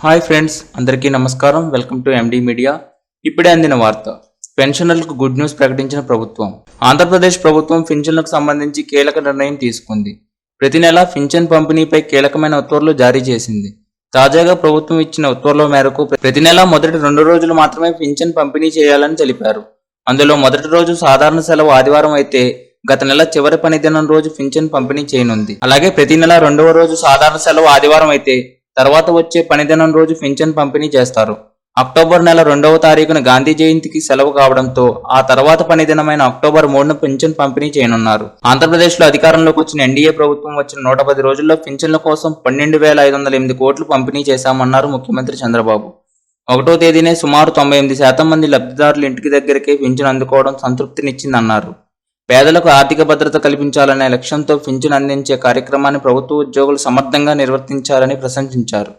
Hi friends అందరికీ నమస్కారం. Welcome to MD media ఇప్పుడే అందిన వార్త. పెన్షనర్లకు గుడ్ న్యూస్ ప్రకటించిన ప్రభుత్వం. ఆంధ్రప్రదేశ్ ప్రభుత్వం పింఛన్లకు సంబంధించి కీలక నిర్ణయం తీసుకుంది. ప్రతి నెల పింఛన్ పంపిణీపై కీలకమైన ఉత్తర్వులు జారీ చేసింది. తాజాగా ప్రభుత్వం ఇచ్చిన ఉత్తర్వుల మేరకు ప్రతి నెల మొదటి రెండు రోజులు మాత్రమే పింఛన్ పంపిణీ చేయాలని తెలిపారు. అందులో మొదటి రోజు సాధారణ సెలవు ఆదివారం అయితే గత నెల చివరి పనిదినం రోజు పింఛన్ పంపిణీ చేయనుంది. అలాగే ప్రతి నెల రెండవ రోజు సాధారణ సెలవు ఆదివారం అయితే తర్వాత వచ్చే పనిదినం రోజు పింఛన్ పంపిణీ చేస్తారు. అక్టోబర్ నెల రెండవ తారీఖున గాంధీ జయంతికి సెలవు కావడంతో ఆ తర్వాత పనిదినమైన అక్టోబర్ మూడున పింఛన్ పంపిణీ చేయనున్నారు. ఆంధ్రప్రదేశ్లో అధికారంలోకి వచ్చిన ఎన్డీఏ ప్రభుత్వం వచ్చిన నూట పది రోజుల్లో పింఛన్ల కోసం పన్నెండు వేల ఐదు వందల ఎనిమిది కోట్లు పంపిణీ చేశామన్నారు ముఖ్యమంత్రి చంద్రబాబు. ఒకటో తేదీనే సుమారు తొంభై ఎనిమిది శాతం మంది లబ్ధిదారులు ఇంటికి దగ్గరికే పింఛన్ అందుకోవడం సంతృప్తినిచ్చిందన్నారు. పేదలకు ఆర్థిక భద్రత కల్పించాలనే లక్ష్యంతో పింఛన్ అందించే కార్యక్రమాన్ని ప్రభుత్వ ఉద్యోగులు సమర్థంగా నిర్వర్తించాలని ప్రశంసించారు.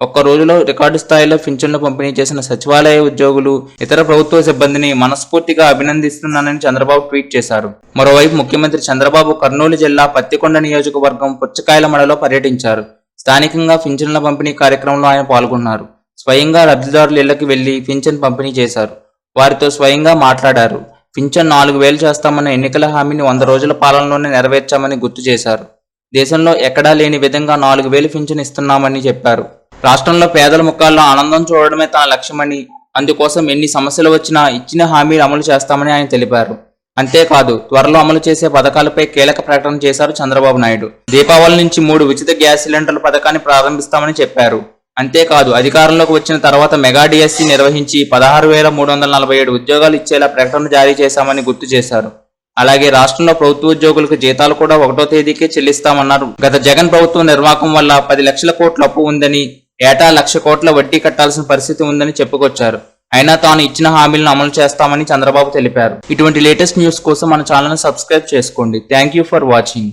ఒక్క రోజులో రికార్డు స్థాయిలో పింఛన్లు పంపిణీ చేసిన సచివాలయ ఉద్యోగులు ఇతర ప్రభుత్వ సిబ్బందిని మనస్ఫూర్తిగా అభినందిస్తున్నానని చంద్రబాబు ట్వీట్ చేశారు. మరోవైపు ముఖ్యమంత్రి చంద్రబాబు కర్నూలు జిల్లా పత్తికొండ నియోజకవర్గం పుచ్చకాయల మడలో పర్యటించారు. స్థానికంగా పింఛన్ల పంపిణీ కార్యక్రమంలో ఆయన పాల్గొన్నారు. స్వయంగా లబ్ధిదారుల ఇళ్ళకి వెళ్ళి పింఛన్ పంపిణీ చేశారు. వారితో స్వయంగా మాట్లాడారు. పింఛన్ నాలుగు వేలు చేస్తామన్న ఎన్నికల హామీని వంద రోజుల పాలనలోనే నెరవేర్చామని గుర్తు చేశారు. దేశంలో ఎక్కడా లేని విధంగా నాలుగు వేలు పింఛన్ ఇస్తున్నామని చెప్పారు. రాష్ట్రంలో పేదల ముఖాల్లో ఆనందం చూడడమే తన లక్ష్యమని అందుకోసం ఎన్ని సమస్యలు వచ్చినా ఇచ్చిన హామీలు అమలు చేస్తామని ఆయన తెలిపారు. అంతేకాదు త్వరలో అమలు చేసే పథకాలపై కీలక ప్రకటన చేశారు చంద్రబాబు నాయుడు. దీపావళి నుంచి మూడు ఉచిత గ్యాస్ సిలిండర్ల పథకాన్ని ప్రారంభిస్తామని చెప్పారు. అంతేకాదు అధికారంలోకి వచ్చిన తర్వాత మెగా డిఎస్సి నిర్వహించి పదహారు వేల మూడు వందల నలభై ఏడు ఉద్యోగాలు ఇచ్చేలా ప్రకటన జారీ చేశామని గుర్తు చేశారు. అలాగే రాష్ట్రంలో ప్రభుత్వ ఉద్యోగులకు జీతాలు కూడా ఒకటో తేదీకే చెల్లిస్తామన్నారు. గత జగన్ ప్రభుత్వం నిర్వాహకం వల్ల పది లక్షల కోట్ల అప్పు ఉందని ఏటా లక్ష కోట్ల వడ్డీ కట్టాల్సిన పరిస్థితి ఉందని చెప్పుకొచ్చారు. అయినా తాను ఇచ్చిన హామీలను అమలు చేస్తామని చంద్రబాబు తెలిపారు. ఇటువంటి లేటెస్ట్ న్యూస్ కోసం మన ఛానల్ సబ్స్క్రైబ్ చేసుకోండి. Thank you for watching.